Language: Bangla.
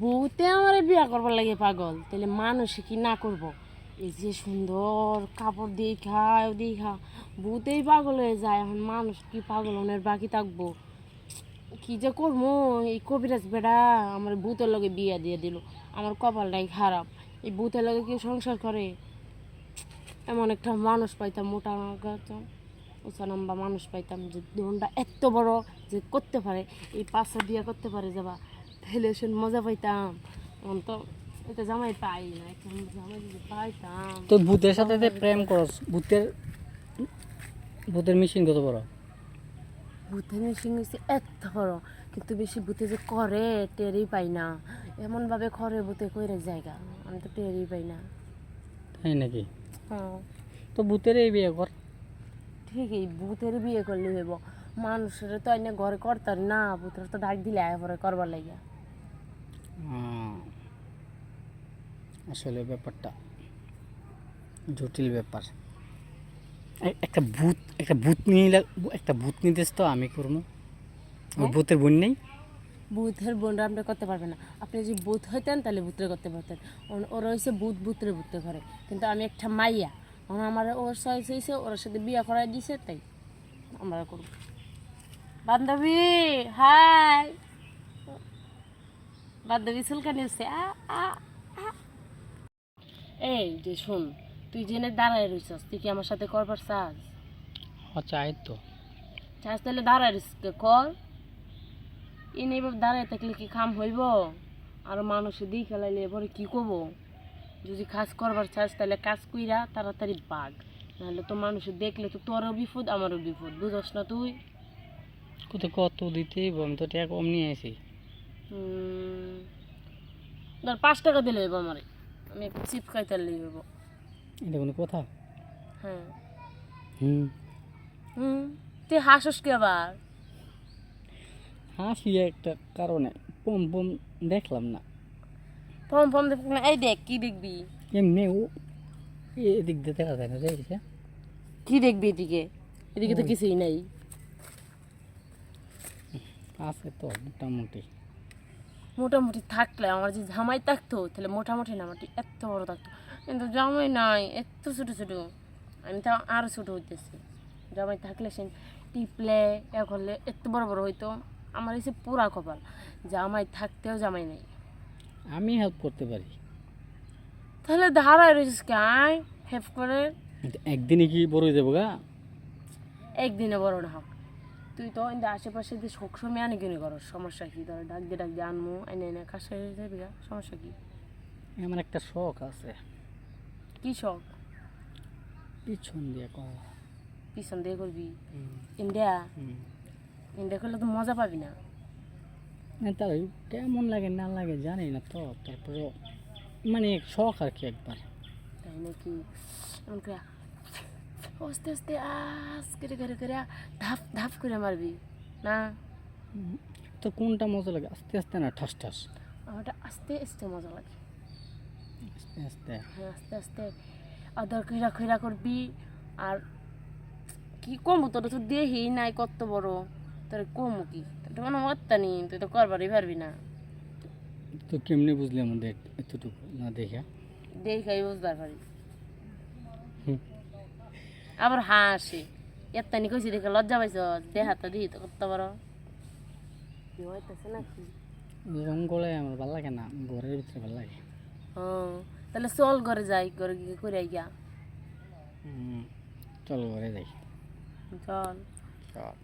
বউতে আমার বিয়া করবার লাগে পাগল। তাহলে মানুষে কি না করব? এই যে সুন্দর কাপড় দিয়ে খায় দিয়ে খা বউতেই পাগল হয়ে যায়। এখন মানুষ কি পাগল ওনের বাকি থাকব? কি যে করব? এই কবিরাজ বেড়া আমার ভূতের লগে বিয়া দিয়ে দিল। আমার কপালটাই খারাপ। এই ভূতের লগে কেউ সংসার করে? এমন একটা মানুষ পাইতাম, মোটা উঁচা লম্বা মানুষ পাইতাম যে দোনটা এত বড় যে করতে পারে। এই পাঁচটা বিয়া করতে পারে যাবা। তাহলে সে মজা পাইতাম এখন তো এটা জামাই পাই না একটা জামাই যদি পাইতাম তো ভূতের সাথে যে প্রেম করস ভূতের ভূতের মেশিন কত বড় ভূতে মেশিন হয়েছে এত বড় কিন্তু বেশি ভূতে যে করে টেরই পাই না এমনভাবে করে ভূতে কইরে জায়গা আমি তো টেরই পাই না তাই নাকি হ্যাঁ তো ভূতের এই বিয়ে কর ঠিকই ভূতের বিয়ে করলে হইব মানুষের তো এনে ঘরে করতার না ভূতের তো ডাক দিলে আয় পরে করবার লাগিয়া আসলে ব্যাপারটা জটিল ব্যাপার। একটা ভূত একটা ভূত নিয়ে একটা ভূত নিতেস তো আমি করব। ওই ভূতের বোন নেই। ভূতের বোনরা আপনি করতে পারবেন না। আপনি যদি ভূত হইতেন তাহলে ভূতরে করতে পারতেন। ওর- ওরা হয়েছে ভূত ভূতরে ভূতরে করে কিন্তু আমি একটা মাইয়া। এখন আমার ওর হয়েছে ওর সাথে বিয়ে করাই দিছে তাই আমরা করব। বান্ধবী হাই! বান্ধবী চুলকানি হচ্ছে আ আ আ। এই যে শোন তুই জেনে দাঁড়ায় রইছস তুই কি আমার সাথে করবার চাস আচ্ছা আয় তো। চাস তাহলে দাঁড়ায় রইছিস কে? কর এনে এবার দাঁড়ায় থাকলে কি কাম হইব? আর মানুষে দিই খেলাইলে এবারে কি করব? যদি কাজ করবার চাস তাহলে কাজ কইরা তাড়াতাড়ি বাঘ নাহলে তো মানুষে দেখলে তো তোরও বিপদ আমারও বিপদ বুঝস না তুই? কত কত দিতে আমি তো নিয়ে আসি উম, ধর পাঁচ টাকা দিলে হইব আমারে। আমি চিপ খাইতে হইব। এটা কোনো কথা? হ্যাঁ। হুম। হুম। তুই হাসস কে আবার? হাসি একটা কারণে। পম পম দেখলাম না। ফর্ম ফর্ম দেখ না। এই দেখ কি দেখবি? এমনি ও এদিক দিয়ে দেখা যায় না রে এটা কি দেখবি এদিকে? এদিকে তো কিছুই নাই। আছে তো মোটামুটি। মোটামুটি থাকলে আমার যে জামাই থাকতো তাহলে মোটামুটি না মোটামুটি এত বড় থাকতো। কিন্তু জামাই নাই এত ছোটো ছোটো। আমি তো আরও ছোটো হইতেছি। জামাই থাকলে সে টিপলে এ করলে এত বড় বড় হইতো। আমার এসে পুরা কপাল। জামাই থাকতেও জামাই নেই। আমি হেল্প করতে পারি। তাহলে ধারায় রয়েছিস কে আয় হেল্প করে। একদিনে কি বড় হয়ে যাব গা? একদিনে বড় না হোক তুই তো ইন্দা আশেপাশে যে শোক সময় আনি কিনে করো সমস্যা কি? ধর ডাক দিয়ে ডাক দিয়ে আনমু এনে এনে কাছে যাবি সমস্যা কি? আমার একটা শখ আছে। কি শখ? পিছন দিয়ে কম পিছন দিয়ে করবি? ইন্ডিয়া? ইন্ডিয়া করলে তো মজা পাবি না। তার কেমন লাগে না লাগে জানি না তো তারপরে মানে শখ আর কি একবার। তাই নাকি? এমন করে আস্তে আস্তে আস করে করে করে ধাপ ধাপ করে মারবি। না? তো কোনটা মজা লাগে? আস্তে আস্তে না ঠাস ঠাস? আমারটা আস্তে আস্তে মজা লাগে। আস্তে আস্তে। হ্যাঁ আস্তে আস্তে। আদর কইরা কইরা করবি। আর কি কমু তোর? তো দেহি নাই কত বড়। তোর কমু কি? তোর কোনো মত্তা নি তুই তো করবারই পারবি না। তো কেমনে বুঝলি আমাদের এতটুকু? না দেখে দেখাই বুঝবার পারি। হুম। আবার হাসে। এত্তানি কইছি দেখে লজ্জা পাইছ দেহাটা দিই তো করতে পারো করে আমার ভালো লাগে না ঘরের ভিতরে ভালো লাগে। হ্যাঁ তাহলে চল ঘরে যাই ঘরে গিয়ে করে গিয়া হুম, চল ঘরে যাই। চল। চল।